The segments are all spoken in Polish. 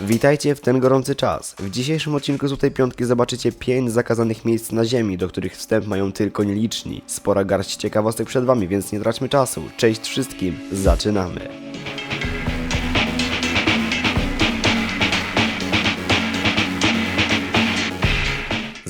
Witajcie w ten gorący czas. W dzisiejszym odcinku z tej piątki zobaczycie 5 zakazanych miejsc na ziemi, do których wstęp mają tylko nieliczni. Spora garść ciekawostek przed wami, więc nie traćmy czasu. Cześć wszystkim, zaczynamy.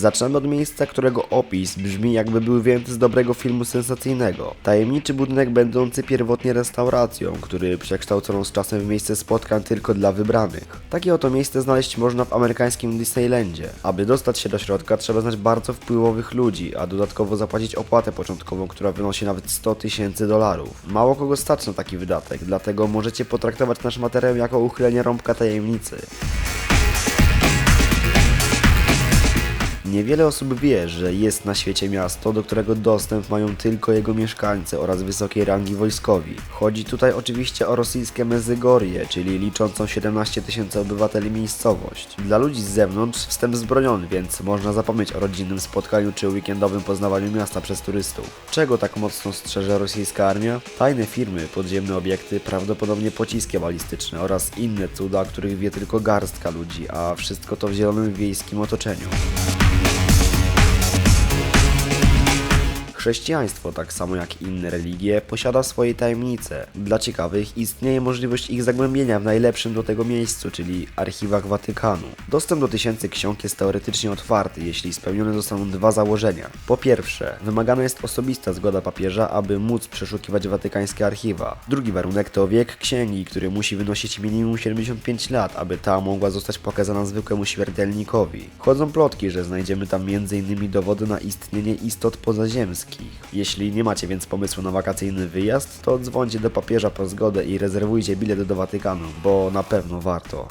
Zaczynamy od miejsca, którego opis brzmi jakby był wyjęty z dobrego filmu sensacyjnego. Tajemniczy budynek będący pierwotnie restauracją, który przekształcono z czasem w miejsce spotkań tylko dla wybranych. Takie oto miejsce znaleźć można w amerykańskim Disneylandzie. Aby dostać się do środka trzeba znać bardzo wpływowych ludzi, a dodatkowo zapłacić opłatę początkową, która wynosi nawet 100 tysięcy dolarów. Mało kogo stać na taki wydatek, dlatego możecie potraktować nasz materiał jako uchylenie rąbka tajemnicy. Niewiele osób wie, że jest na świecie miasto, do którego dostęp mają tylko jego mieszkańcy oraz wysokiej rangi wojskowi. Chodzi tutaj oczywiście o rosyjskie Mezygorje, czyli liczącą 17 tysięcy obywateli miejscowość. Dla ludzi z zewnątrz wstęp zbroniony, więc można zapomnieć o rodzinnym spotkaniu czy weekendowym poznawaniu miasta przez turystów. Czego tak mocno strzeże rosyjska armia? Tajne firmy, podziemne obiekty, prawdopodobnie pociski balistyczne oraz inne cuda, o których wie tylko garstka ludzi, a wszystko to w zielonym wiejskim otoczeniu. Chrześcijaństwo, tak samo jak inne religie, posiada swoje tajemnice. Dla ciekawych istnieje możliwość ich zagłębienia w najlepszym do tego miejscu, czyli archiwach Watykanu. Dostęp do tysięcy ksiąg jest teoretycznie otwarty, jeśli spełnione zostaną dwa założenia. Po pierwsze, wymagana jest osobista zgoda papieża, aby móc przeszukiwać watykańskie archiwa. Drugi warunek to wiek księgi, który musi wynosić minimum 75 lat, aby ta mogła zostać pokazana zwykłemu śmiertelnikowi. Chodzą plotki, że znajdziemy tam m.in. dowody na istnienie istot pozaziemskich. Jeśli nie macie więc pomysłu na wakacyjny wyjazd, to dzwońcie do papieża po zgodę i rezerwujcie bilet do Watykanu, bo na pewno warto.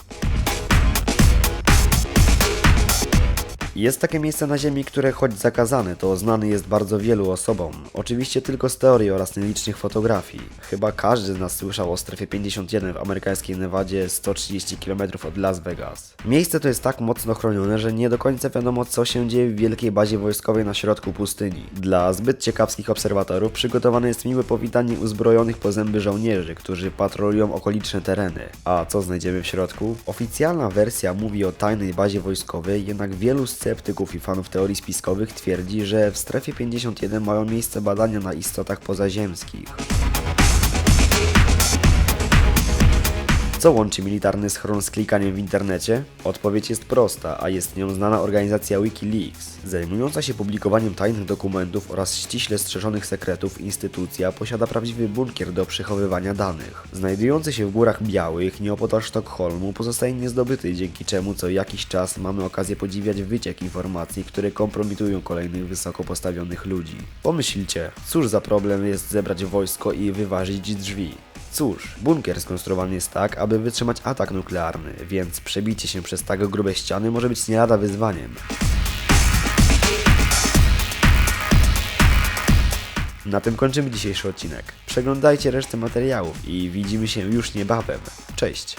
Jest takie miejsce na Ziemi, które choć zakazane, to znane jest bardzo wielu osobom. Oczywiście tylko z teorii oraz nielicznych fotografii. Chyba każdy z nas słyszał o strefie 51 w amerykańskiej Nevadzie 130 km od Las Vegas. Miejsce to jest tak mocno chronione, że nie do końca wiadomo co się dzieje w wielkiej bazie wojskowej na środku pustyni. Dla zbyt ciekawskich obserwatorów przygotowane jest miłe powitanie uzbrojonych po zęby żołnierzy, którzy patrolują okoliczne tereny. A co znajdziemy w środku? Oficjalna wersja mówi o tajnej bazie wojskowej, jednak wielu sceptyków i fanów teorii spiskowych twierdzi, że w strefie 51 mają miejsce badania na istotach pozaziemskich. Co łączy militarny schron z klikaniem w internecie? Odpowiedź jest prosta, a jest nią znana organizacja Wikileaks. Zajmująca się publikowaniem tajnych dokumentów oraz ściśle strzeżonych sekretów, instytucja posiada prawdziwy bunkier do przechowywania danych. Znajdujący się w Górach Białych, nieopodal Sztokholmu, pozostaje niezdobyty, dzięki czemu co jakiś czas mamy okazję podziwiać wyciek informacji, które kompromitują kolejnych wysoko postawionych ludzi. Pomyślcie, cóż za problem jest zebrać wojsko i wyważyć drzwi. Cóż, bunkier skonstruowany jest tak, aby wytrzymać atak nuklearny, więc przebicie się przez tak grube ściany może być nie lada wyzwaniem. Na tym kończymy dzisiejszy odcinek. Przeglądajcie resztę materiałów i widzimy się już niebawem. Cześć!